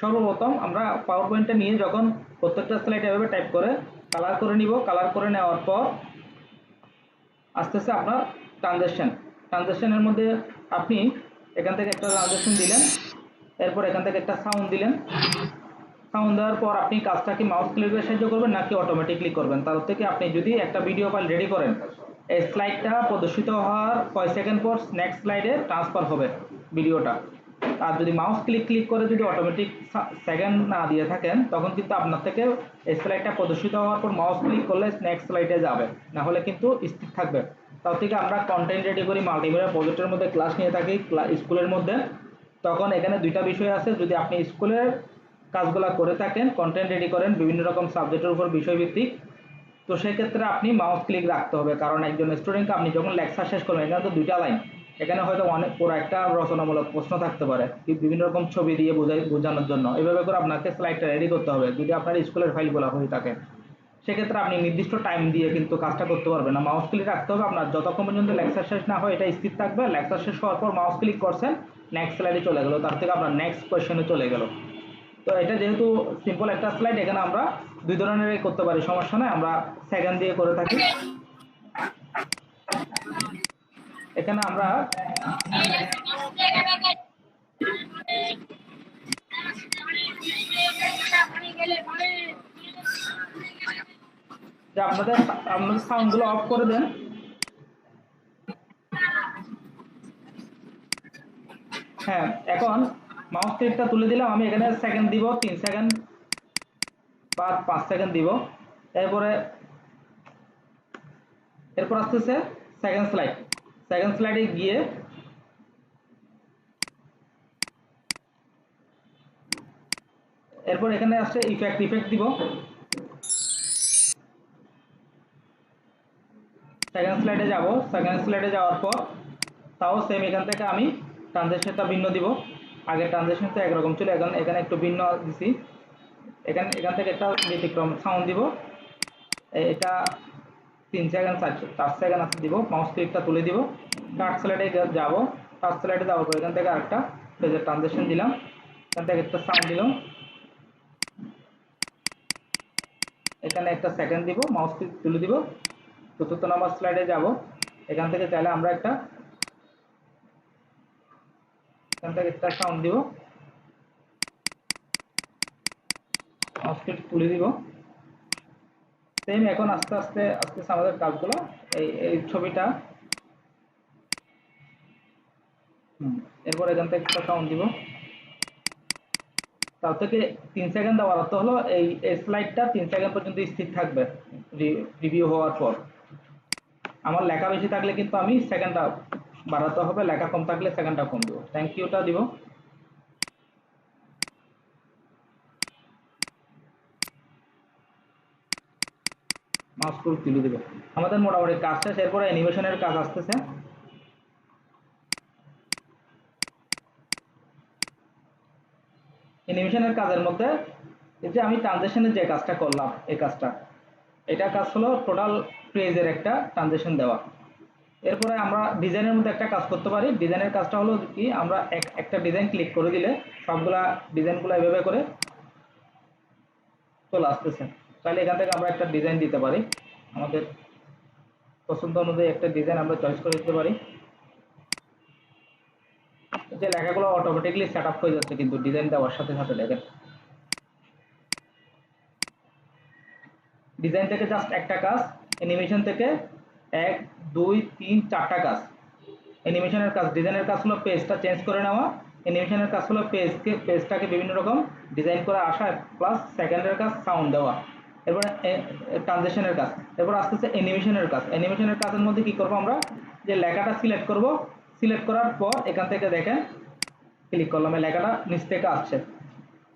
সর্বপ্রথম আমরা পাওয়ার পয়েন্টটা নিয়ে যখন প্রত্যেকটা স্লাইড এভাবে টাইপ করে কালার করে নিব কালার করে নেওয়ার পর আস্তে আস্তে আপনার ট্রানজ্যাকশন ট্রানজ্যাকশনের মধ্যে আপনি এখান থেকে একটা ট্রানজ্যাকশন দিলেন, এরপর এখান থেকে একটা সাউন্ড দিলেন। সাউন্ড দেওয়ার পর আপনি কাজটা কি মাউস ক্লিকের সাহায্য করবেন নাকি অটোমেটিকলি করবেন? তার থেকে আপনি যদি একটা ভিডিও ফাইল রেডি করেন, এই স্লাইডটা প্রদর্শিত হওয়ার কয় সেকেন্ড পর নেক্সট স্লাইডে ট্রান্সফার হবে। ভিডিওটা। আর যদি মাউস ক্লিক ক্লিক করে যদি অটোমেটিক সেকেন্ড না দিয়ে থাকেন, তখন কিন্তু আপনার থেকে স্লাইডটা প্রদর্শিত হওয়ার পর মাউস ক্লিক করলে নেক্সট স্লাইডে যাবে। না হলে কিন্তু স্থির থাকবে। তার থেকে আমরা কন্টেন্ট রেডি করি মাল্টিমিডিয়া প্রজেক্টের মধ্যে ক্লাস নিয়ে থাকি স্কুলের মধ্যে। তখন এখানে দুইটা বিষয় আছে। যদি আপনি স্কুলের কাজগুলো করে থাকেন কন্টেন্ট রেডি করেন, বিভিন্ন রকম সাবজেক্টের উপর বিষয়ভিত্তিক, তো সেক্ষেত্রে আপনি মাউস ক্লিক রাখতে হবে। কারণ একজন স্টুডেন্টকে আপনি যখন লেকচার শেষ করবেন, এখানে তো দুইটা লাইন এখানে হয়তো অনেক পুরো একটা রচনামূলক প্রশ্ন থাকতে পারে বিভিন্ন রকম ছবি দিয়ে বোঝাই, বোঝানোর জন্য। এভাবে করে আপনাকে স্লাইডটা রেডি করতে হবে। যদি আপনার স্কুলের ফাইলগুলো হয়ে থাকে, সেক্ষেত্রে আপনি নির্দিষ্ট টাইম দিয়ে কিন্তু কাজটা করতে পারবেন না। মাউস ক্লিক রাখতে হবে আপনার। যতক্ষণ পর্যন্ত লেকচার শেষ না হয়, এটা স্থির থাকবে। লেকচার শেষ হওয়ার পর মাউস ক্লিক করছেন নেক্সট স্লাইডে চলে গেল। তার থেকে আপনার নেক্সট কোয়েশ্চেনে চলে গেল। তো এটা যেহেতু সিম্পল একটা স্লাইড এখানে আমরা দুই ধরনের করতে পারি। সমস্যা নয় আমরা সেকেন্ড দিয়ে করে থাকি। এখানে আমরা যে আপনাদের আপনাদের সাউন্ডগুলো অফ করে দেন। হ্যাঁ এখন মাউস ক্লিকটা তুলে দিলাম। আমি এখানে সেকেন্ড দিব, তিন সেকেন্ড বা পাঁচ সেকেন্ড দিব। এরপরে, এরপর আসতেছে সেকেন্ড স্লাইড সেকেন্ড স্লাইডে গিয়ে এরপর এখানে আসছে ইফেক্ট ইফেক্ট দিব। সেকেন্ড স্লাইডে যাব। সেকেন্ড স্লাইডে যাওয়ার পর তাও সেম এখান থেকে আমি ট্রানজেকশনটা ভিন্ন দিব। আগে ট্রানজেকশন তো একরকম ছিল, এখন এখানে একটু ভিন্ন দিছি। এখানে, এখান থেকে একটা ব্যতিক্রম সাউন্ড দিব। এটা তিন সেকেন্ড চার সেকেন্ড আছে দিব। মাউস ক্লিকটা তুলে দিব। কাট স্লাইডে যাব। কাট স্লাইডে যাওয়ার পর এখান থেকে আরেকটা পেজের ট্রানজেকশন দিলাম। এখান থেকে একটা সাউন্ড দিলাম। এখানে একটা সেকেন্ড দিব মাউস ক্লিক তুলে দিব। চতুর্থ নম্বর স্লাইডে যাব। এখান থেকে চাইলে আমরা একটা এখান থেকে একটা সাউন্ড দিব। মাউস ক্লিক তুলে দিব। সেম এখন আস্তে আস্তে আস্তে আমাদের কাজগুলো। এই এই ছবিটা। এরপর এখান থেকে একটা সাউন্ড দিব। তার থেকে তিন সেকেন্ড দেওয়ার অর্থ হলো, এই স্লাইডটা তিন সেকেন্ড পর্যন্ত স্থির থাকবে রিভিউ হওয়ার পর। আমার লেখা বেশি থাকলে কিন্তু আমি সেকেন্ডটা বাড়াতে হবে, লেখা কম থাকলে সেকেন্ডটা কম দেবো। থ্যাংক ইউটা দিব। মাউস করে তুলে দেবো। আমাদের মোটামুটি কাজ শেষ, এরপরে অ্যানিমেশনের কাজ আসতেছে। অ্যানিমেশনের কাজের মধ্যে এই যে আমি ট্রানজেকশনের যে কাজটা করলাম, এই কাজটা, এটা কাজ হলো টোটাল পেজের একটা ট্রানজেকশন দেওয়া। এরপরে আমরা ডিজাইনের মধ্যে একটা কাজ করতে পারি। ডিজাইনের কাজটা হলো কি, আমরা এক- একটা ডিজাইন ক্লিক করে দিলে সবগুলা ডিজাইনগুলো এভাবে করে চলে আসতেছে। তাহলে এখান থেকে আমরা একটা ডিজাইন দিতে পারি। আমাদের পছন্দ অনুযায়ী একটা ডিজাইন আমরা চয়েস করে দিতে পারি। যে লেখাগুলো অটোমেটিকলি সেট আপ হয়ে যাচ্ছে, কিন্তু ডিজাইন দেওয়ার সাথে সাথে দেখেন। ডিজাইন থেকে জাস্ট একটা কাজ অ্যানিমেশন থেকে এক, দুই, তিন, চারটা কাজ। অ্যানিমেশনের কাজ ডিজাইনের কাজ হলো পেজটা চেঞ্জ করে নেওয়া। অ্যানিমেশনের কাজ হলো পেজকে পেজটাকে বিভিন্ন রকম ডিজাইন করে আসা প্লাস সেকেন্ডের কাজ সাউন্ড দেওয়া। এরপরে ট্রানজেকশনের কাজ। এরপর আসতেছে অ্যানিমেশনের কাজ। অ্যানিমেশনের কাজের মধ্যে কি করব আমরা? যে লেখাটা সিলেক্ট করব। সিলেক্ট করার পর এখান থেকে দেখেন ক্লিক করলাম। এই লেখাটা নিচ থেকে আসছে।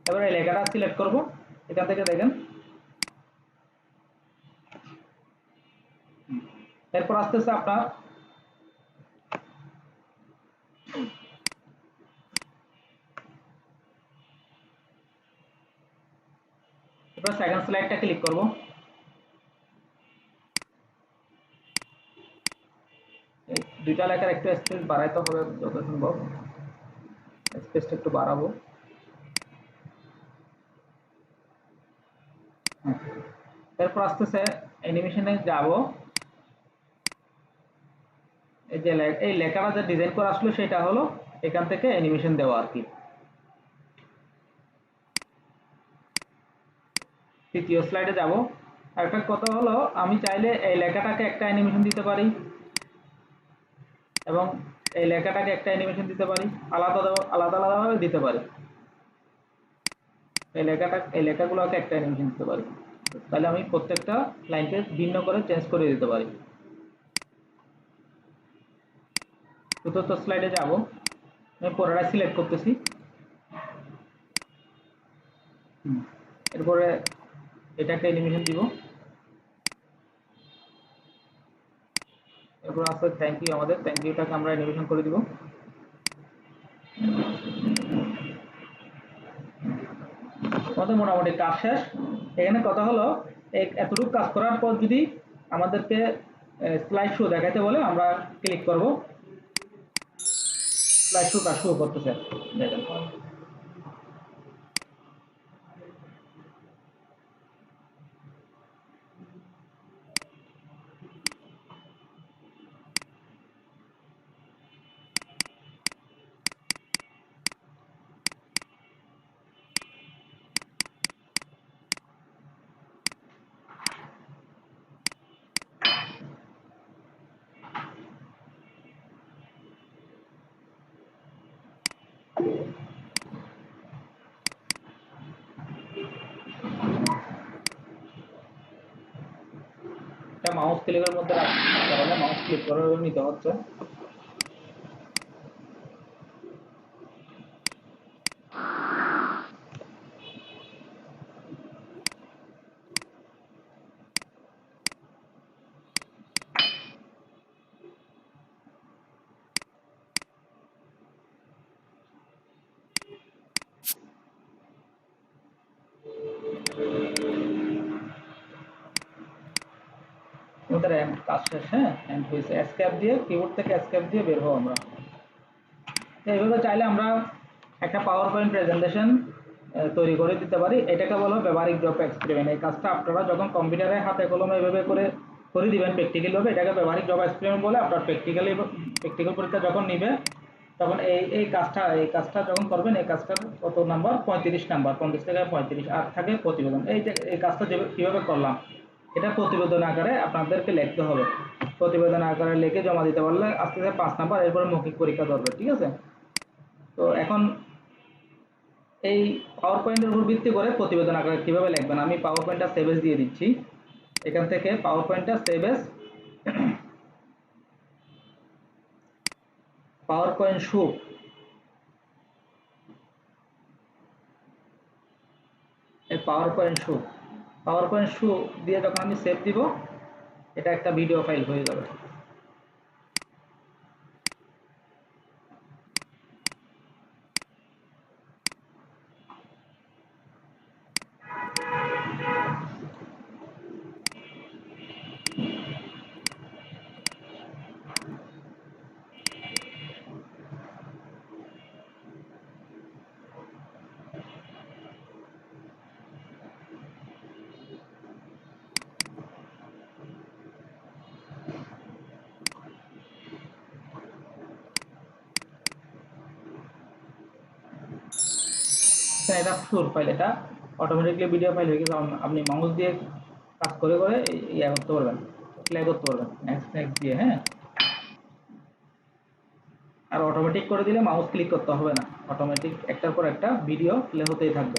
এবার এই লেখাটা সিলেক্ট করব। এখান থেকে দেখেন। এরপর আসতেছে আপনার এরপর সেকেন্ড স্লাইডটা ক্লিক করব। দুইটা লেখার একটু স্পেস বাড়াইতে হবে যত সম্ভব স্পেসটা একটু বাড়াবো। এরপর আসতেছে অ্যানিমেশনে যাব। এই যে এই লেখাটা যে ডিজাইন করা আসলো সেটা হলো এখান থেকে অ্যানিমেশন দেওয়া আর কি। তৃতীয় স্লাইডে যাব। একটা কথা হলো, আমি চাইলে এই লেখাটাকে একটা অ্যানিমেশন দিতে পারি। এবং এই লেখাটাকে একটা অ্যানিমেশন দিতে পারি। আলাদা আলাদা আলাদাভাবে দিতে পারি। এই লেখাটা, এই লেখাগুলোকে একটা অ্যানিমেশন দিতে পারি। তাহলে আমি প্রত্যেকটা লাইনকে ভিন্ন করে চেঞ্জ করে দিতে পারি। চতুর্থ স্লাইডে যাব। আমি পরেরটা সিলেক্ট করতেছি। হুম। এরপরে এটাকে অ্যানিমেশন দিব। এরপর আছে থ্যাংক ইউ আমাদের। থ্যাংক ইউটাকে আমরা অ্যানিমেশন করে দিব। আমাদের মোটামুটি কাজ শেষ। এখানে কথা হলো এতটুকু কাজ করার পর যদি আমাদেরকে স্লাইড শো দেখাতে বলে, আমরা ক্লিক করব। স্লাইড শো কাজ শুরু করতেছে। দেখেন। মাউস ক্লিকের মধ্যে রাখতে হবে মাউস ক্লিক করে নিতে হচ্ছে। আমাদের এন্ড কাজ শেষ হ্যাঁ? এন্ড হয়েছে। এসকেপ দিয়ে কিবোর্ড থেকে এসকেপ দিয়ে বের হব আমরা। তো এইভাবে চাইলে আমরা একটা পাওয়ার পয়েন্ট প্রেজেন্টেশন তৈরি করে দিতে পারি। এটাকে বলো ব্যবহারিক জব এক্সপেরিমেন্ট এই কাজটা আপনারা যখন কম্পিউটারে হাতে কলমে এভাবে করে করে দিবেন প্র্যাকটিক্যাল ভাবে, এটাকে ব্যবহারিক জব এক্সপেরিমেন্ট বলে আপনার প্র্যাকটিক্যালি প্র্যাকটিক্যাল পরীক্ষা যখন নিবে, তখন এই এই কাজটা এই কাজটা যখন করবেন, এই কাজটার কত নাম্বার পঁয়ত্রিশ নাম্বার পঞ্চাশ থেকে পঁয়ত্রিশ, আর থাকে প্রতিবেদন। এই যে, এই কাজটা যে কীভাবে করলাম। এটা প্রতিবেদন আকারে আপনাদেরকে লিখতে হবে। প্রতিবেদন আকারে লিখে জমা দিতে পারলে আস্তে আস্তে পাঁচ নাম্বার, এরপরে মৌখিক পরীক্ষা ধরবে, ঠিক আছে? তো এখন এই পাওয়ার পয়েন্টের উপর ভিত্তি করে প্রতিবেদন আকারে কীভাবে লিখবেন? আমি পাওয়ার পয়েন্টটা সেভেজ দিয়ে দিচ্ছি। এখান থেকে পাওয়ার পয়েন্টটা সেভেজ পাওয়ার পয়েন্ট শু এই পাওয়ার পয়েন্ট শু পাওয়ার পয়েন্ট শু দিয়ে যখন আমি সেভ দিব এটা একটা ভিডিও ফাইল হয়ে যাবে। এটা সোর ফাইল এটা। অটোমেটিকলি ভিডিও ফাইল হয়ে গেছে আপনি মাউস দিয়ে কাজ করে করে ইয়া ইয়ে করতে পারবেন প্লে করতে পারবেন নেক্সট নেক্সট দিয়ে হ্যাঁ। আর অটোমেটিক করে দিলে মাউস ক্লিক করতে হবে না। অটোমেটিক একটার পর একটা ভিডিও প্লে হতেই থাকবে।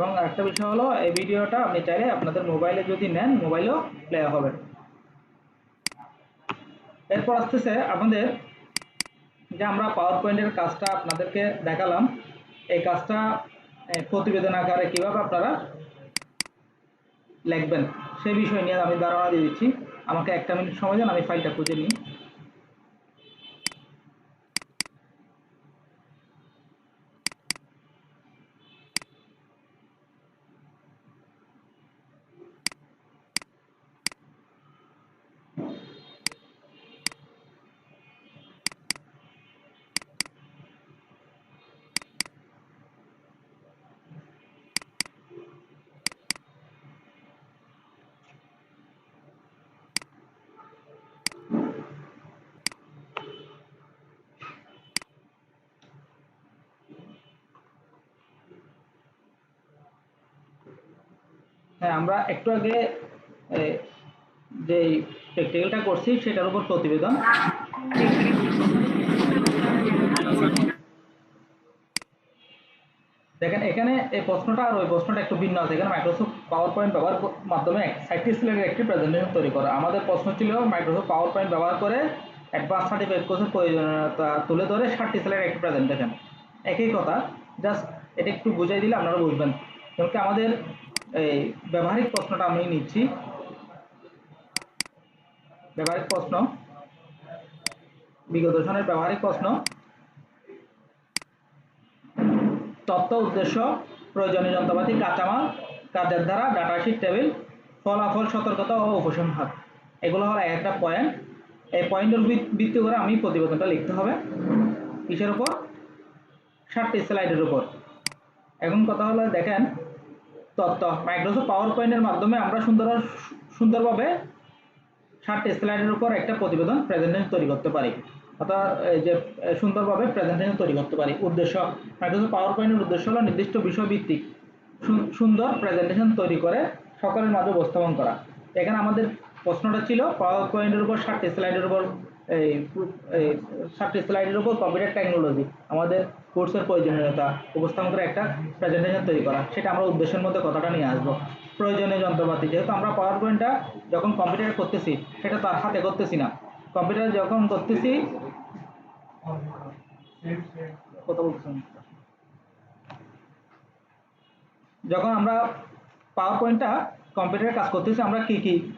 এবং একটা বিষয় হলো, এই ভিডিওটা আপনি চাইলে আপনাদের মোবাইলে যদি নেন, মোবাইলেও প্লে হবে। এরপর আসতেছে আমাদের যে আমরা পাওয়ার পয়েন্টের কাজটা আপনাদেরকে দেখালাম। এই কাজটা প্রতিবেদন আকারে কীভাবে আপনারা লিখবেন সেই বিষয় নিয়ে আমি ধারণা দিয়ে দিচ্ছি। আমাকে একটা মিনিট সময় দেন, আমি ফাইলটা খুঁজে নিই। হ্যাঁ আমরা একটু আগে যে প্র্যাকটিক্যালটা করছি, সেটার উপর প্রতিবেদন। দেখেন, এখানে এই প্রশ্নটা আর ওই প্রশ্নটা একটু ভিন্ন আছে। এখানে মাইক্রোসফট পাওয়ার পয়েন্ট ব্যবহার মাধ্যমে সাইটটি সিলেটের একটি প্রেজেন্টেশন তৈরি করা। আমাদের প্রশ্ন ছিল মাইক্রোসফট পাওয়ার পয়েন্ট ব্যবহার করে অ্যাডভান্স সার্টিফিকেট কোর্সের প্রয়োজনীয়তা তুলে ধরে ষাটটি সিলেটের একটি প্রেজেন্টেশন একই কথা জাস্ট এটা একটু বুঝাই দিলে আপনারা বুঝবেন। যেমন কি আমাদের এই ব্যবহারিক প্রশ্নটা আমি নিচ্ছি। ব্যবহারিক প্রশ্ন। বিগত সনের ব্যবহারিক প্রশ্ন। তথ্য উদ্দেশ্য, প্রয়োজনীয় যন্ত্রপাতি, কাঁচামাল, কাজের ধারা ডাটাশিট টেবিল ফলাফল, সতর্কতা ও উপসংহার। এগুলো হলো এক একটা পয়েন্ট এই পয়েন্টের ভিত্তি করে আমি প্রতিবেদনটা লিখতে হবে। কিসের উপর? ষাটটি স্লাইডের উপর। এখন কথা হলো, দেখেন তথ্য মাইক্রোসফট পাওয়ার পয়েন্টের মাধ্যমে আমরা সুন্দর সুন্দরভাবে ষাটটি স্লাইডের উপর একটা প্রতিবেদন প্রেজেন্টেশন তৈরি করতে পারি। অর্থাৎ যে সুন্দরভাবে প্রেজেন্টেশন তৈরি করতে পারি। উদ্দেশ্য, মাইক্রোসফট পাওয়ার পয়েন্টের উদ্দেশ্য হলো নির্দিষ্ট বিষয়ভিত্তিক সুন্দর প্রেজেন্টেশন তৈরি করে সকলের মাঝে উপস্থাপন করা। এখানে আমাদের প্রশ্নটা ছিল পাওয়ার পয়েন্টের উপর ষাটটি স্লাইডের উপর এই ষাটটি স্লাইডের উপর কম্পিউটার টেকনোলজি, আমাদের কোর্সের প্রয়োজনীয়তা উপস্থাপন করে একটা প্রেজেন্টেশন তৈরি করা, সেটা আমরা উদ্দেশ্যের মধ্যে কথাটা নিয়ে আসব। প্রয়োজনীয় যন্ত্রপাতি, যেহেতু আমরা পাওয়ার পয়েন্টটা যখন কম্পিউটারে করতেছি, সেটা তার হাতে করতেছি না। কম্পিউটারে যখন করতেছি, কথা বলতেছেন যখন আমরা পাওয়ার পয়েন্টটা কম্পিউটারে কাজ করতেছি, আমরা কি কি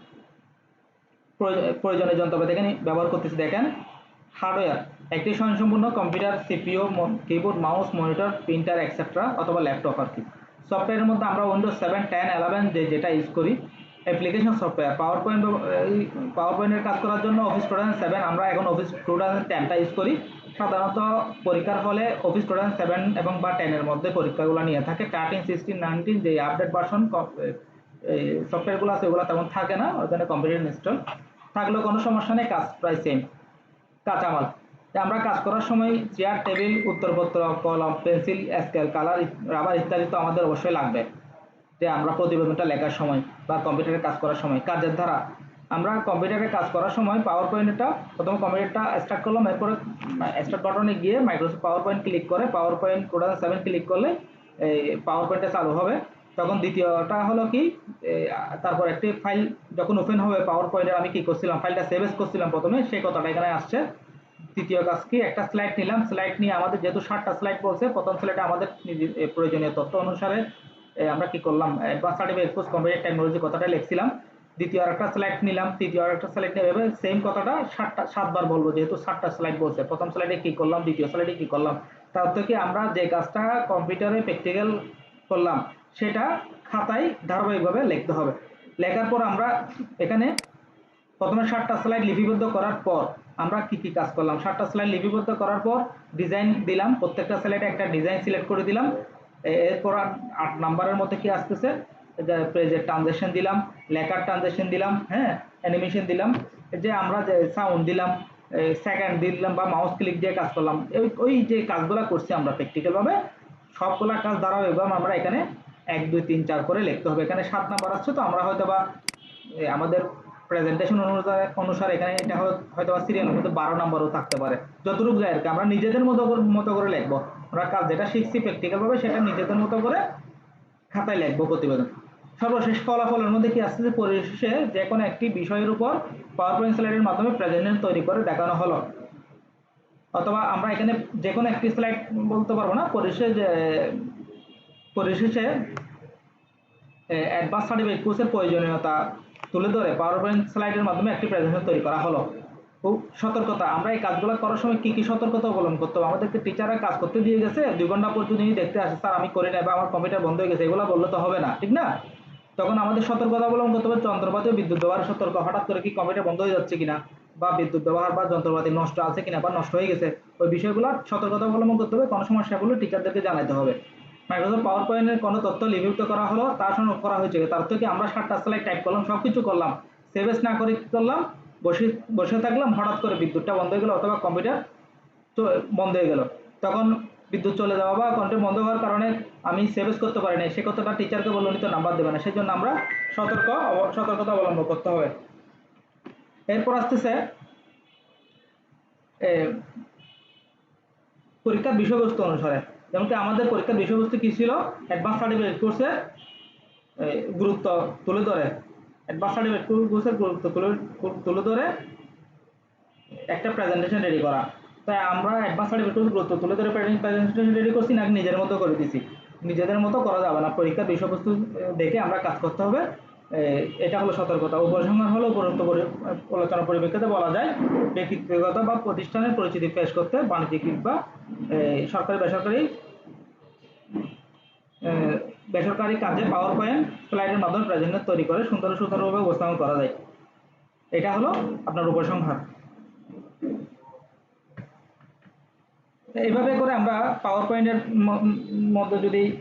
প্রয়োজ- প্রয়োজনীয় যন্ত্রপাতি এখানে ব্যবহার করতেছি দেখেন। হার্ডওয়্যার, একটি স্বয়ংসম্পূর্ণ computer, CPU keyboard, mouse, monitor, printer extra অথবা ল্যাপটপ আর কি। সফটওয়্যারের মধ্যে আমরা উইন্ডোজ সেভেন টেন ইলেভেন যে যেটা ইউজ করি application software power point power পয়েন্টের কাজ করার জন্য অফিস টু থাউজেন্ড সেভেন আমরা এখন অফিস টু থাউজেন্ড টেনটা ইউজ করি। সাধারণত পরীক্ষার ফলে অফিস টু থাউজেন্ড সেভেন এবং বা টেনের মধ্যে পরীক্ষাগুলো নিয়ে থাকে। থার্টিন সিক্সটিন নাইনটিন যে আপডেট ভার্সন সফটওয়্যারগুলো আছে, ওগুলো তেমন থাকে না, ওখানে কম্পিউটার ইনস্টল থাকলেও কোনো সমস্যা নেই, কাজ প্রায় সেম কাঁচামাল। আমরা কাজ করার সময় চেয়ার টেবিল উত্তরপত্র, কলম পেন্সিল স্কেল কালার রাবার ইত্যাদি তো আমাদের অবশ্যই লাগবে। যে আমরা প্রতিবেদনটা লেখার সময় বা কম্পিউটারে কাজ করার সময়। কাজের ধারা। আমরা কম্পিউটারে কাজ করার সময় পাওয়ার পয়েন্টটা প্রথমে কম্পিউটারটা স্টার্ট করলাম, এরপরে স্টার্ট বাটনে গিয়ে মাইক্রোসফট পাওয়ার পয়েন্ট ক্লিক করে power point two seven click করলে এই পাওয়ার পয়েন্টটা চালু হবে। তখন দ্বিতীয়টা হলো কি তারপর একটি ফাইল যখন ওপেন হবে পাওয়ার পয়েন্টের আমি কি করছিলাম, ফাইলটা সেভ করছিলাম প্রথমে, সেই কথাটা এখানে আসছে। তৃতীয় কাজ কি, একটা স্লাইড নিলাম স্লাইড নিয়ে আমাদের যেহেতু ষাটটা স্লাইড বলছে, প্রথম স্লাইডে আমাদের প্রয়োজনীয় তথ্য অনুসারে আমরা কি করলাম advance certificate course computer technology কথাটা লিখছিলাম। দ্বিতীয় আরেকটা স্লাইড নিলাম, তৃতীয় আরেকটা স্লাইড নিয়ে এভাবে সেম কথাটা সাতটা, সাতবার বলব, যেহেতু সাতটা স্লাইড বলছে। প্রথম স্লাইডে কি করলাম, দ্বিতীয় স্লাইডে কি করলাম, তার থেকে আমরা যে কাজটা কম্পিউটারে প্র্যাকটিক্যাল করলাম সেটা খাতায় ধারাবাহিকভাবে লিখতে হবে। লেখার পর আমরা এখানে প্রথমে ষাটটা স্লাইড লিপিবদ্ধ করার পর আমরা কি কি কাজ করলাম? ষাটটা স্লাইড লিপিবদ্ধ করার পর ডিজাইন দিলাম। প্রত্যেকটা স্লাইডে একটা ডিজাইন সিলেক্ট করে দিলাম। এরপর আট- নাম্বারের মধ্যে কি আসতেছে? পেজের ট্রানজেকশন দিলাম, লেখার ট্রানজেকশন দিলাম হ্যাঁ অ্যানিমেশন দিলাম। যে আমরা যে সাউন্ড দিলাম সেকেন্ড দিলাম বা মাউস ক্লিক দিয়ে কাজ করলাম। ওই- ওই যে কাজগুলো করছি আমরা প্র্যাকটিক্যাল ভাবে, সবগুলা কাজ ধারাবাহিকভাবে আমরা এখানে এক, দুই, তিন, চার করে লিখতে হবে। এখানে সাত নাম্বার আসছে তো, আমরা হয়তো বা আমাদের প্রেজেন্টেশন অনুসারে অনুসারে এখানে এটা হয়তো বা সিরিয়ালের মধ্যে বারো নাম্বারও থাকতে পারে। যতটুকু যায় আর কি, আমরা নিজেদের মতো মতো করে লিখব। আমরা কাজ যেটা শিখছি প্র্যাকটিক্যাল ভাবে সেটা নিজেদের মতো করে খাতায় লিখব প্রতিবেদন। সর্বশেষ ফলাফলের মধ্যে কি আসছে যে, পরিশেষে যে কোনো একটি বিষয়ের উপর পাওয়ার পয়েন্ট স্লাইডের মাধ্যমে প্রেজেন্টেশন তৈরি করে দেখানো হলো। অথবা আমরা এখানে যে কোনো একটি স্লাইড বলতে পারব না, পরিশেষে যে পরিশেষে অ্যাডভান্স সার্টিফিকেট কোর্সের প্রয়োজনীয়তা তুলে ধরে পাওয়ার পয়েন্ট স্লাইডের মাধ্যমে একটি প্রেজেন্টেশন তৈরি করা হলো। খুব সতর্কতা, আমরা এই কাজগুলো করার সময় কি কি সতর্কতা অবলম্বন করতে হবে? আমাদেরকে টিচাররা কাজ করতে দিয়ে গেছে, দুই ঘণ্টা পর যদি দেখতে আসে, স্যার, আমি করি না বা আমার কম্পিউটার বন্ধ হয়ে গেছে, এগুলো বললে তো হবে না। ঠিক না? তখন আমাদের সতর্কতা অবলম্বন করতে হবে যন্ত্রপাতি বিদ্যুৎ ব্যবহার সতর্ক, হঠাৎ করে কি কম্পিউটার বন্ধ হয়ে যাচ্ছে কিনা? বা বিদ্যুৎ ব্যবহার বা যন্ত্রপাতি নষ্ট আছে কিনা বা নষ্ট হয়ে গেছে? ওই বিষয়গুলো সতর্কতা অবলম্বন করতে হবে, কোনো সমস্যা হলে টিচারদেরকে জানাতে হবে। মাইক্রোসফট পাওয়ার পয়েন্টের কোনো তথ্য লিপিবদ্ধ করা হলো তার সঙ্গে করা হয়েছে। তার থেকে আমরা সাতটা স্লাইড টাইপ করলাম সব কিছু করলাম সেভেস না করে কি করলাম? বসে বসে থাকলাম, হঠাৎ করে বিদ্যুৎটা বন্ধ হয়ে গেলো অথবা কম্পিউটার বন্ধ হয়ে গেল। তখন বিদ্যুৎ চলে যাওয়া বা কন্টেন্ট বন্ধ হওয়ার কারণে আমি সেভেস করতে পারি না সে কথাটা টিচারকে বলল তো নাম্বার দেবে না। সেই জন্য আমরা সতর্ক সতর্কতা অবলম্বন করতে হবে। এরপর আসতেছে পরীক্ষার বিষয়বস্তু অনুসারে। যেমন কি আমাদের পরীক্ষার বিষয়বস্তু কি ছিল? অ্যাডভান্স সার্টিফিকেট কোর্সের গুরুত্ব তুলে ধরে। অ্যাডভান্স সার্টিফিকেট কোর্সের গুরুত্ব তুলে তুলে ধরে একটা প্রেজেন্টেশন রেডি করা। তাই আমরা অ্যাডভান্স সার্টিফিকেট গুরুত্ব তুলে ধরে প্রেজেন্টেশন রেডি করছি, নাকি নিজের মতো করে দিছি? নিজেদের মতো করা যাবে না। পরীক্ষার বিষয়বস্তু দেখে আমরা কাজ করতে হবে। এটা হলো সতর্কতা। উপসংহার হলো উপরোক্ত পরি- আলোচনা পরিপ্রেক্ষিতে বলা যায়, ব্যক্তিগত বা প্রতিষ্ঠানের পরিচিতি পেশ করতে বাণিজ্যিক বা সরকারি বেসরকারি বেসরকারি কাজে পাওয়ার পয়েন্ট স্লাইডের মাধ্যমে প্রেজেন্টেশন তৈরি করে সুন্দর সুন্দরভাবে উপস্থাপন করা যায়। এটা হলো আপনার উপসংহার। এইভাবে করে আমরা পাওয়ার পয়েন্টের মধ্যে যদি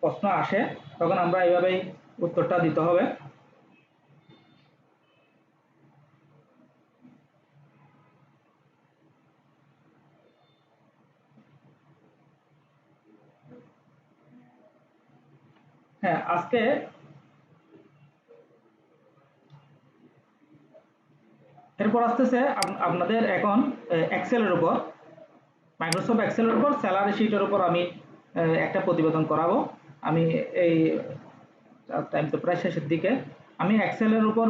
প্রশ্ন আসে, তখন আমরা এইভাবেই উত্তরটা দিতে হবে। হ্যাঁ আজকে এরপর আসতেছে আপ- আপনাদের এখন এক্সেলের উপর মাইক্রোসফট এক্সেলের উপর স্যালারি শিটের উপর আমি একটা প্রতিবেদন করাবো। আমি এই তো প্রায় শেষের দিকে। আমি এক্সেলের উপর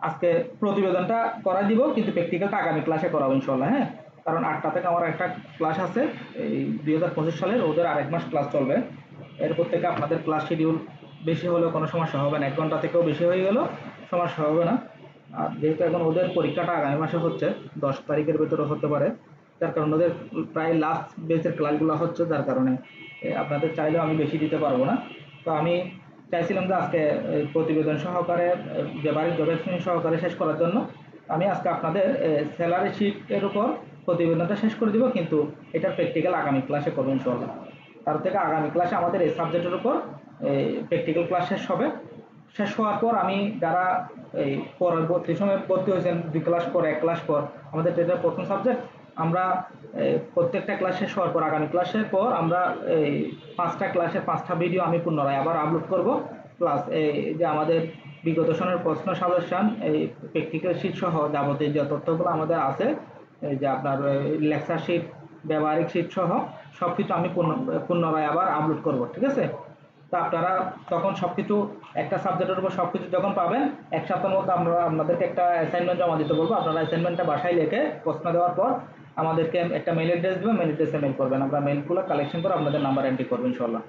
আজকে প্রতিবেদনটা করা দিব, কিন্তু প্র্যাকটিক্যালটা আগামী ক্লাসে করাবো ইনশাল্লাহ হ্যাঁ? কারণ আটটা থেকে আমার একটা ক্লাস আছে, এই দুই হাজার পঁচিশ সালের, ওদের আরেক মাস ক্লাস চলবে। এরপর থেকে আপনাদের ক্লাস শিডিউল বেশি হলেও কোনো সমস্যা হবে না। এক ঘণ্টা থেকেও বেশি হয়ে গেলেও সমস্যা হবে না। আর যেহেতু এখন ওদের পরীক্ষাটা আগামী মাসে হচ্ছে, দশ তারিখের ভেতরে হতে পারে, যার কারণে ওদের প্রায় লাস্ট বেচের ক্লাসগুলো হচ্ছে, যার কারণে আপনাদের চাইলেও আমি বেশি দিতে পারব না। তো আমি চাইছিলাম যে আজকে প্রতিবেদন সহকারে যে জব সহকারে শেষ করার জন্য আমি আজকে আপনাদের স্যালারি শিটের উপর প্রতিবেদনটা শেষ করে দিব, কিন্তু এটার প্র্যাকটিক্যাল আগামী ক্লাসে করব ইনশাল্লাহ তার থেকে আগামী ক্লাসে আমাদের এই সাবজেক্টের উপর প্র্যাকটিক্যাল ক্লাস শেষ হবে। শেষ হওয়ার পর আমি যারা, এই পরবর্তী সময় ভর্তি হয়েছেন, দুই ক্লাস পর, এক ক্লাস পর, আমাদের যেটা প্রথম সাবজেক্ট আমরা প্রত্যেকটা ক্লাস শেষ হওয়ার পর, আগামী ক্লাসের পর আমরা এই পাঁচটা ক্লাসের পাঁচটা ভিডিও আমি পুনরায় আবার আপলোড করব। প্লাস এই যে আমাদের বিগত সনের প্রশ্ন সাজেশন এই প্র্যাকটিক্যাল শিট সহ যাবতীয় যে তথ্যগুলো আমাদের আছে, এই যে আপনার লেকচার শিট ব্যবহারিক শিট সহ সব কিছু আমি পুনঃ- পুনরায় আবার আপলোড করব, ঠিক আছে? তো আপনারা তখন সবকিছু, একটা সাবজেক্টের উপর সবকিছু যখন পাবেন, এক সপ্তাহের মধ্যে আমরা, আপনাদেরকে একটা অ্যাসাইনমেন্ট জমা দিতে বলব। আপনারা অ্যাসাইনমেন্টটা বাসায় লিখে প্রশ্ন দেওয়ার পর আমাদেরকে একটা মেল অ্যাড্রেস দেবেন মেল অ্যাড্রেসে মেল করবেন। আমরা মেলগুলো কালেকশন করে আপনাদের নাম্বার এন্ট্রি করব ইনশাল্লাহ